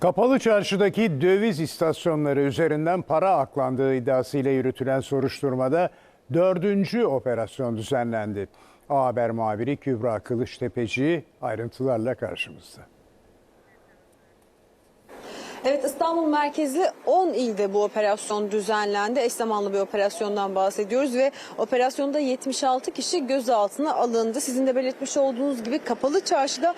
Kapalı çarşıdaki döviz istasyonları üzerinden para aklandığı iddiasıyla yürütülen soruşturmada dördüncü operasyon düzenlendi. A Haber muhabiri Kübra Kılıçtepeci ayrıntılarla karşımızda. Evet İstanbul merkezli 10 ilde bu operasyon düzenlendi. Eş zamanlı bir operasyondan bahsediyoruz ve operasyonda 76 kişi gözaltına alındı. Sizin de belirtmiş olduğunuz gibi kapalı çarşıda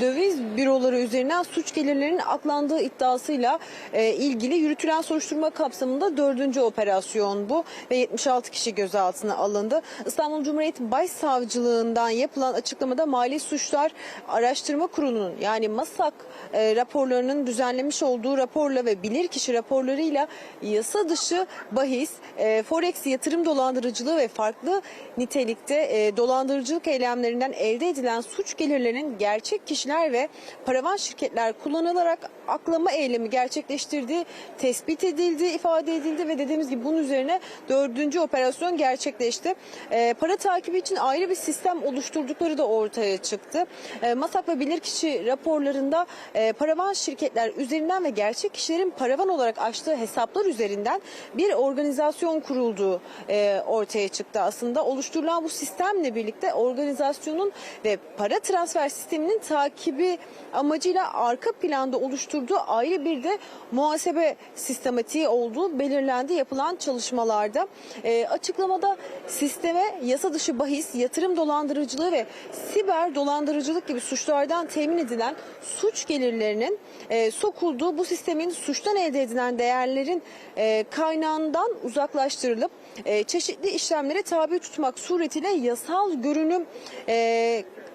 döviz büroları üzerinden suç gelirlerinin aklandığı iddiasıyla e, ilgili yürütülen soruşturma kapsamında dördüncü operasyon bu ve 76 kişi gözaltına alındı. İstanbul Cumhuriyet Başsavcılığından yapılan açıklamada Mali Suçlar Araştırma Kurulu'nun yani MASAK e, raporlarının düzenlemiş olduğu raporla ve bilirkişi raporlarıyla yasa dışı bahis, e, forex yatırım dolandırıcılığı ve farklı nitelikte e, dolandırıcılık eylemlerinden elde edilen suç gelirlerinin gerçek kişiler ve paravan şirketler kullanılarak aklama eylemi gerçekleştirdiği tespit edildi, ifade edildi ve dediğimiz gibi bunun üzerine dördüncü operasyon gerçekleşti. E, para takibi için ayrı bir sistem oluşturdukları da ortaya çıktı. E, MASAK ve bilirkişi raporlarında e, paravan şirketler üzerinden ve gerçek kişilerin paravan olarak açtığı hesaplar üzerinden bir organizasyon kurulduğu e, ortaya çıktı aslında. Oluşturulan bu sistemle birlikte organizasyonun ve para transfer sisteminin takibi amacıyla arka planda oluşturduğu ayrı bir de muhasebe sistematiği olduğu belirlendi yapılan çalışmalarda. E, açıklamada sisteme yasa dışı bahis, yatırım dolandırıcılığı ve siber dolandırıcılık gibi suçlardan temin edilen suç gelirlerinin e, sokulduğu bu sistemin suçtan elde edilen değerlerin e, kaynağından uzaklaştırılıp e, çeşitli işlemlere tabi tutmak suretiyle yasal görünüm e,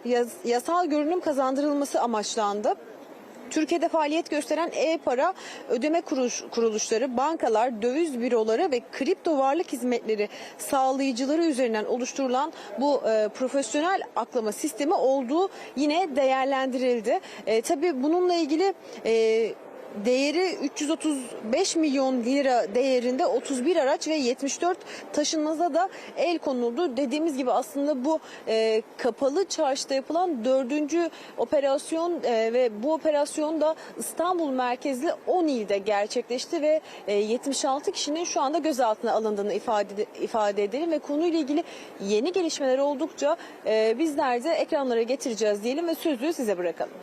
yas- yasal görünüm kazandırılması amaçlandı. Türkiye'de faaliyet gösteren e-para ödeme kuruş- kuruluşları, bankalar, döviz büroları ve kripto varlık hizmetleri sağlayıcıları üzerinden oluşturulan bu e, profesyonel aklama sistemi olduğu yine değerlendirildi. E, tabii bununla ilgili e, Değeri 335 milyon lira değerinde 31 araç ve 74 taşınmaza da el konuldu. Dediğimiz gibi aslında bu e, kapalı çarşıda yapılan dördüncü operasyon e, ve bu operasyon da İstanbul merkezli 10 ilde gerçekleşti ve e, 76 kişinin şu anda gözaltına alındığını ifade ifade edelim ve konuyla ilgili yeni gelişmeler oldukça e, bizler de ekranlara getireceğiz diyelim ve sözü size bırakalım.